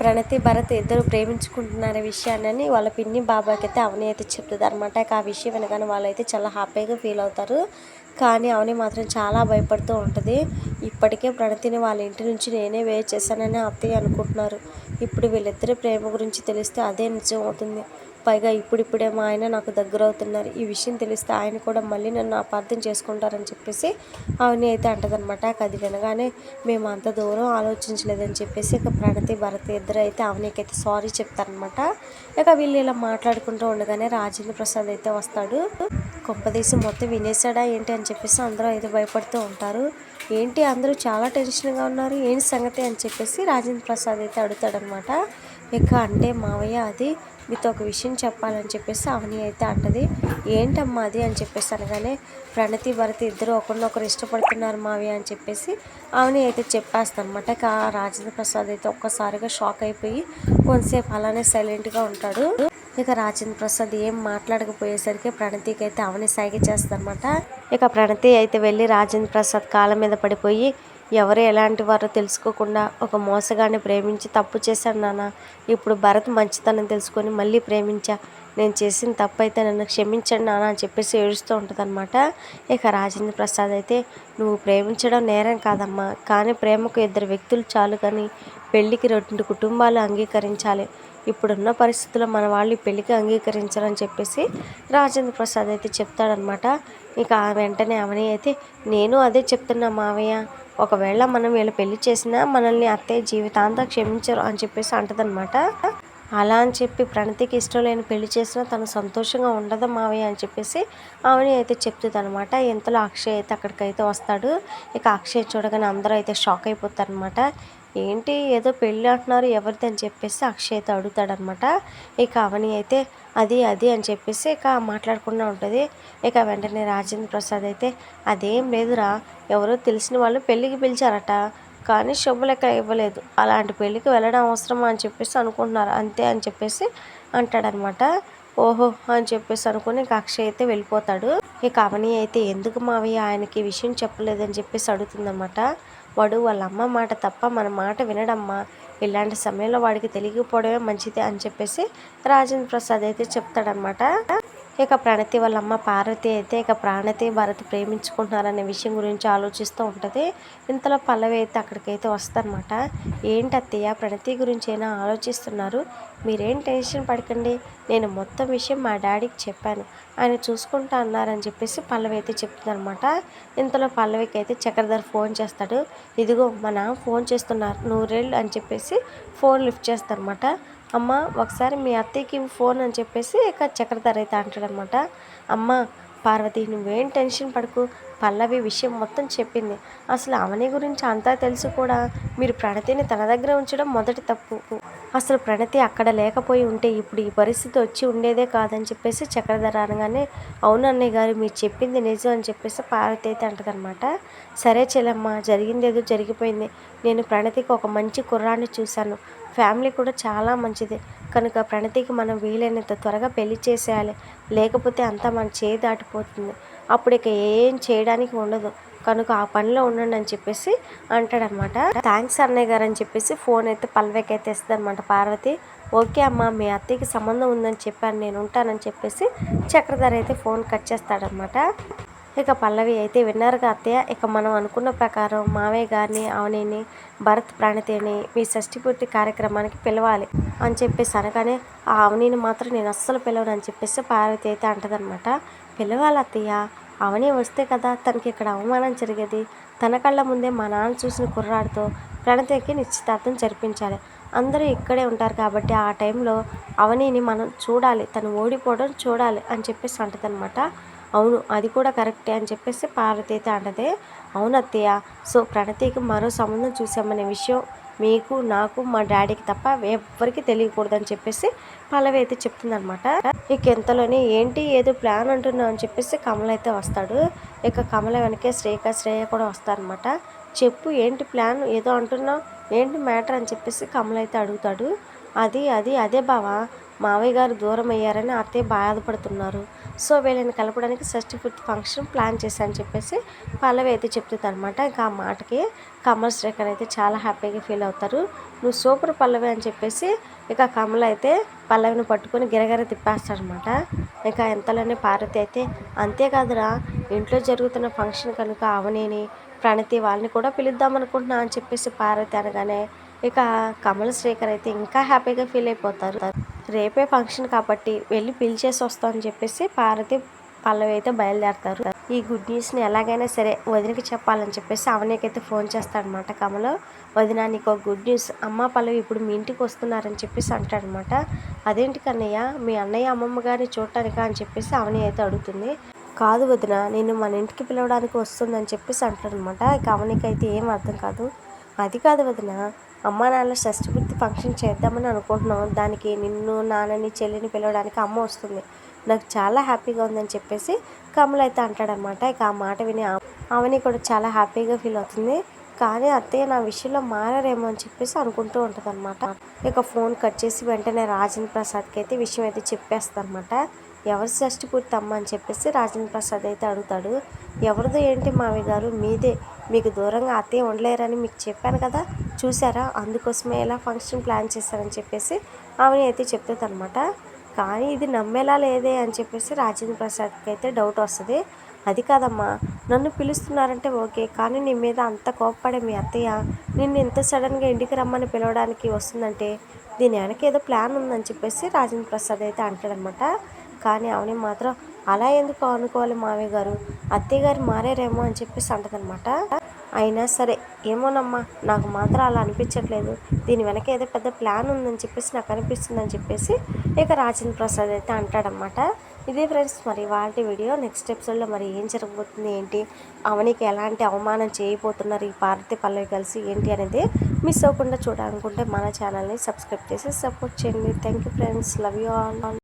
ప్రణతి భరత్ ఇద్దరు ప్రేమించుకుంటున్నారు విషయాన్ని వాళ్ళ పిన్ని బాబాకి అయితే అవని అయితే చెప్తుంది అనమాట ఆ విషయం వినగానే వాళ్ళైతే చాలా హ్యాపీగా ఫీల్ అవుతారు. కానీ అవని మాత్రం చాలా భయపడుతూ ఉంటుంది. ఇప్పటికే ప్రణతిని వాళ్ళ ఇంటి నుంచి నేనే వేరు చేశానని అత్తయ్య అనుకుంటున్నారు. ఇప్పుడు వీళ్ళిద్దరి ప్రేమ గురించి తెలిస్తే అదే నిజం అవుతుంది. పైగా ఇప్పుడిప్పుడే మా ఆయన నాకు దగ్గర అవుతున్నారు ఈ విషయం తెలిస్తే ఆయన కూడా మళ్ళీ నన్ను అపార్థం చేసుకుంటారని చెప్పేసి ఆవిని అయితే అంటదనమాట అది వినగానే మేము అంత దూరం ఆలోచించలేదని చెప్పేసి ఇక ప్రణతి భరత్ ఇద్దరు అయితే ఆవినికైతే సారీ చెప్తారనమాట ఇక వీళ్ళు ఇలా మాట్లాడుకుంటూ ఉండగానే రాజేంద్ర ప్రసాద్ అయితే వస్తాడు. కొంపదీసి మొత్తం వినేసాడా ఏంటి అని చెప్పేసి అందరూ అయితే భయపడుతూ ఉంటారు. ఏంటి అందరూ చాలా టెన్షన్గా ఉన్నారు? ఏంటి సంగతి అని చెప్పేసి రాజేంద్ర ప్రసాద్ అయితే అడుగుతాడనమాట ఇక అంటే మావయ్య అది మీతో ఒక విషయం చెప్పాలని చెప్పేసి అవని అయితే అంటది. ఏంటమ్మా అది? అని చెప్పేసి అనగానే ప్రణతి భరత్ ఇద్దరు ఒకరినొకరు ఇష్టపడుతున్నారు మావి అని చెప్పేసి అవని అయితే చెప్పేస్తానమాట ఇక రాజేంద్ర ప్రసాద్ అయితే ఒక్కసారిగా షాక్ అయిపోయి కొంతసేపు అలానే సైలెంట్గా ఉంటాడు. ఇక రాజేంద్ర ప్రసాద్ ఏం మాట్లాడకపోయేసరికి ప్రణతికి అయితే అవని సైగ చేస్తారనమాట ఇక ప్రణతి అయితే వెళ్ళి రాజేంద్ర ప్రసాద్ కాళ్ళ మీద పడిపోయి ఎవరు ఎలాంటి వారో తెలుసుకోకుండా ఒక మోసగాన్ని ప్రేమించి తప్పు చేశాను నాన్న. ఇప్పుడు భరత్ మంచితనం తెలుసుకొని మళ్ళీ ప్రేమించా. నేను చేసిన తప్పు అయితే నన్ను క్షమించండి నాన్న అని చెప్పేసి ఏడుస్తూ ఉంటుంది అనమాట ఇక రాజేంద్ర ప్రసాద్ అయితే నువ్వు ప్రేమించడం నేరం కాదమ్మా. కానీ ప్రేమకు ఇద్దరు వ్యక్తులు చాలు కానీ పెళ్ళికి రెండు కుటుంబాలు అంగీకరించాలి. ఇప్పుడున్న పరిస్థితుల్లో మన వాళ్ళు పెళ్ళికి అంగీకరించాలని చెప్పేసి రాజేంద్ర ప్రసాద్ అయితే చెప్తాడనమాట ఇక వెంటనే అవని అయితే నేను అదే చెప్తున్నా మావయ్య. ఒకవేళ మనం వీళ్ళు పెళ్ళి చేసినా మనల్ని అత్తయ్య జీవితాంతం క్షమించరు అని చెప్పేసి అంటదనమాట అలా అని చెప్పి ప్రణతికి ఇష్టం లేని పెళ్ళి చేసినా తను సంతోషంగా ఉండదు మావయ్య అని చెప్పేసి ఆమెని అయితే చెప్తుంది అనమాట ఇంతలో అక్షయ్ అయితే అక్కడికైతే వస్తాడు. ఇక అక్షయ్ చూడగానే అందరూ అయితే షాక్ అయిపోతారనమాట ఏంటి ఏదో పెళ్ళి అంటున్నారు ఎవరిది అని చెప్పేసి అక్షయ్ అయితే అడుగుతాడనమాట ఇక అవని అయితే అది అది అని చెప్పేసి ఇక మాట్లాడకుండా ఉంటుంది. ఇక వెంటనే రాజేంద్ర ప్రసాద్ అయితే అదేం లేదురా ఎవరో తెలిసిన వాళ్ళు పెళ్ళికి పిలిచారట కానీ శుభలెక్క ఇవ్వలేదు. అలాంటి పెళ్ళికి వెళ్ళడం అవసరమా అని చెప్పేసి అనుకుంటున్నారు. అంతే అని చెప్పేసి అంటాడనమాట ఓహో అని చెప్పేసి అనుకుని ఇంకా అక్షయ్ అయితే వెళ్ళిపోతాడు. ఇక అవని అయితే ఎందుకు మావయ్య ఆయనకి విషయం చెప్పలేదని చెప్పేసి అడుగుతుందన్నమాట. వాడు వాళ్ళ అమ్మ మాట తప్ప మన మాట వినడమ్మా. ఇలాంటి సమయంలో వాడికి తెలియకపోవడమే మంచిది అని చెప్పేసి రాజేంద్ర ప్రసాద్ అయితే చెప్తాడనమాట ఇక ప్రణతి వాళ్ళ అమ్మ పార్వతి అయితే ఇక ప్రాణతి భరత్ ప్రేమించుకుంటున్నారనే విషయం గురించి ఆలోచిస్తూ ఉంటుంది. ఇంతలో పల్లవి అయితే అక్కడికైతే వస్తారనమాట ఏంటి అత్తయ్య ప్రణతి గురించి అయినా ఆలోచిస్తున్నారు? మీరేం టెన్షన్ పడకండి. నేను మొత్తం విషయం మా డాడీకి చెప్పాను. ఆయన చూసుకుంటా అన్నారని చెప్పేసి పల్లవి అయితే చెప్తుందనమాట ఇంతలో పల్లవికి అయితే చక్రధర్ ఫోన్ చేస్తాడు. ఇదిగో మన ఫోన్ చేస్తున్నారు. నూరేళ్ళు అని చెప్పేసి ఫోన్ లిఫ్ట్ చేస్తారనమాట అమ్మ ఒకసారి మీ అత్తయ్యకి ఫోన్ అని చెప్పేసి ఇక చక్రధర్ అయితే అంటాడనమాట. అమ్మ పార్వతి నువ్వేం టెన్షన్ పడకు. పల్లవి విషయం మొత్తం చెప్పింది. అసలు అవని గురించి అంతా తెలుసు కూడా. మీరు ప్రణతిని తన దగ్గర ఉంచడం మొదటి తప్పు. అసలు ప్రణతి అక్కడ లేకపోయి ఉంటే ఇప్పుడు ఈ పరిస్థితి వచ్చి ఉండేదే కాదని చెప్పేసి చక్రధర అనగానే అవును అన్నయ్య గారు మీరు చెప్పింది నిజం అని చెప్పేసి పార్వతి అయితే అంటదనమాట. సరే చెల్లమ్మ జరిగింది ఏదో జరిగిపోయింది. నేను ప్రణతికి ఒక మంచి కుర్రాన్ని చూశాను. ఫ్యామిలీ కూడా చాలా మంచిది. కనుక ప్రణతికి మనం వీలైనంత త్వరగా పెళ్ళి చేసేయాలి. లేకపోతే అంతా మన చేయి దాటిపోతుంది. అప్పుడు ఇక ఏం చేయడానికి ఉండదు. కనుక ఆ పనిలో ఉండండి అని చెప్పేసి అంటాడనమాట. థ్యాంక్స్ అన్నయ్య గారు అని చెప్పేసి ఫోన్ అయితే పల్లవికి అయితే ఇస్తుంది అనమాట పార్వతి ఓకే అమ్మ మీ అత్తయ్యకి సంబంధం ఉందని చెప్పాను. నేను ఉంటానని చెప్పేసి చక్రధర అయితే ఫోన్ కట్ చేస్తాడనమాట. ఇక పల్లవి అయితే విన్నారుగా అత్తయ్య ఇక మనం అనుకున్న ప్రకారం మావయ్య గారిని అవనిని భరత్ ప్రాణితిని మీ షష్ఠిపూర్తి కార్యక్రమానికి పిలవాలి అని చెప్పేసి అనగానే ఆ అవనిని మాత్రం నేను అస్సలు పిలవను అని చెప్పేసి పార్వతి అయితే అంటదనమాట పిలవాలి అత్తయ్య అవని వస్తే కదా తనకి ఇక్కడ అవమానం జరిగేది. తన కళ్ళ ముందే మా నాన్న చూసిన కుర్రాడితో ప్రణతికి నిశ్చితార్థం జరిపించాలి. అందరూ ఇక్కడే ఉంటారు కాబట్టి ఆ టైంలో అవనిని మనం చూడాలి తను ఓడిపోవడం చూడాలి అని చెప్పేసి అంటదనమాట అవును అది కూడా కరెక్టే అని చెప్పేసి పార్వతి అయితే అంటదే. అవును అత్తయ్య సో ప్రణతికి మరో సంబంధం చూసామనే విషయం మీకు నాకు మా డాడీకి తప్ప ఎవ్వరికి తెలియకూడదని చెప్పేసి పల్లవి అయితే చెప్తుందనమాట ఇక ఎంతలోనే ఏంటి ఏదో ప్లాన్ అంటున్నావు అని చెప్పేసి కమల అయితే వస్తాడు. ఇక కమల వెనకే శ్రేయక శ్రేయ కూడా వస్తారనమాట చెప్పు ఏంటి ప్లాన్ ఏదో అంటున్నావు ఏంటి మ్యాటర్ అని చెప్పేసి కమల అయితే అడుగుతాడు. అది అది అదే బావా మావయ్య గారు దూరం అయ్యారని అత్తయ్య బాధపడుతున్నారు. సో వీళ్ళని కలపడానికి షష్టి ఫిఫ్త్ ఫంక్షన్ ప్లాన్ చేశాను చెప్పేసి పల్లవి అయితే చెప్తుంది అనమాట ఇంకా ఆ మాటకి కమల్ శ్రేఖర్ అయితే చాలా హ్యాపీగా ఫీల్ అవుతారు. నువ్వు సూపర్ పల్లవి అని చెప్పేసి ఇక కమల్ అయితే పల్లవిని పట్టుకొని గిరగిర తిప్పేస్తాడనమాట ఇక ఎంతలోనే పార్వతి అయితే అంతేకాదురా ఇంట్లో జరుగుతున్న ఫంక్షన్ కనుక అవనేని ప్రణతి వాళ్ళని కూడా పిలుద్దాం అనుకుంటున్నా అని చెప్పేసి పార్వతి అనగానే ఇక కమల శ్రీకర్ అయితే ఇంకా హ్యాపీగా ఫీల్ అయిపోతారు. రేపే ఫంక్షన్ కాబట్టి వెళ్ళి పిలిచేసి వస్తామని చెప్పేసి పార్వతి పల్లవి అయితే బయలుదేరతారు. ఈ గుడ్ న్యూస్ని ఎలాగైనా సరే వదినకి చెప్పాలని చెప్పేసి అవనీకైతే ఫోన్ చేస్తాడనమాట కమలో. వదిన నీకు ఒక గుడ్ న్యూస్. అమ్మ పల్లవి ఇప్పుడు మీ ఇంటికి వస్తున్నారని చెప్పేసి అంటాడనమాట అదేంటి కన్నయ్య? మీ అన్నయ్య అమ్మమ్మ గారిని చూడటానికా? అని చెప్పేసి అవని అయితే అడుగుతుంది. కాదు వదిన నేను మన ఇంటికి పిలవడానికి వస్తుందని చెప్పేసి అంటాడనమాట ఇక అవనికి అయితే ఏం అర్థం కాదు. అది కాదు వదిన. అమ్మ నాన్న షష్ఠపూర్తి ఫంక్షన్ చేద్దామని అనుకుంటున్నాం. దానికి నిన్ను నాన్నని చెల్లిని పిలవడానికి అమ్మ వస్తుంది. నాకు చాలా హ్యాపీగా ఉందని చెప్పేసి కమల్ అయితే అంటాడనమాట ఇక ఆ మాట విని అవని కూడా చాలా హ్యాపీగా ఫీల్ అవుతుంది. కానీ అత్తయ్య నా విషయంలో మారారేమో అని చెప్పేసి అనుకుంటూ ఉంటుంది అనమాట ఇక ఫోన్ కట్ చేసి వెంటనే రాజేంద్ర ప్రసాద్కి అయితే విషయం అయితే చెప్పేస్తానమాట ఎవరి షష్టి పూర్తి అమ్మ అని చెప్పేసి రాజేంద్ర ప్రసాద్ అయితే అడుగుతాడు. ఎవరిదో ఏంటి మావి గారు? మీదే. మీకు దూరంగా అత్తయ్య ఉండలేరని మీకు చెప్పాను కదా. చూసారా? అందుకోసమే ఎలా ఫంక్షన్ ప్లాన్ చేశారని చెప్పేసి ఆమె అయితే చెప్తుందనమాట కానీ ఇది నమ్మేలా లేదే అని చెప్పేసి రాజేంద్ర ప్రసాద్కి అయితే డౌట్ వస్తుంది. అది కాదమ్మా నన్ను పిలుస్తున్నారంటే ఓకే కానీ నీ మీద అంత కోప్పడే మీ అత్తయ్య నిన్ను ఇంత సడన్గా ఇంటికి రమ్మని పిలవడానికి వస్తుందంటే దీని వెనక ఏదో ప్లాన్ ఉందని చెప్పేసి రాజేంద్ర ప్రసాద్ అయితే అంటాడనమాట కానీ అవని మాత్రం అలా ఎందుకు అనుకోవాలి మావయ్య గారు? అత్తయ్య గారు మారారేమో అని చెప్పేసి అంటదనమాట అయినా సరే ఏమోనమ్మా నాకు మాత్రం అలా అనిపించట్లేదు. దీని వెనక ఏదో పెద్ద ప్లాన్ ఉందని చెప్పేసి నాకు అనిపిస్తుందని చెప్పేసి ఇక రాజేంద్ర ప్రసాద్ అయితే అంటాడనమాట ఇదే ఫ్రెండ్స్ మరి వాటి వీడియో నెక్స్ట్ ఎపిసోడ్లో మరి ఏం జరగబోతుంది ఏంటి? అవనికి ఎలాంటి అవమానం చేయబోతున్నారు ఈ పార్వతి పల్లవి కలిసి ఏంటి అనేది మిస్ అవ్వకుండా చూడాలనుకుంటే మన ఛానల్ని సబ్స్క్రైబ్ చేసి సపోర్ట్ చేయండి. Thank you friends love you all.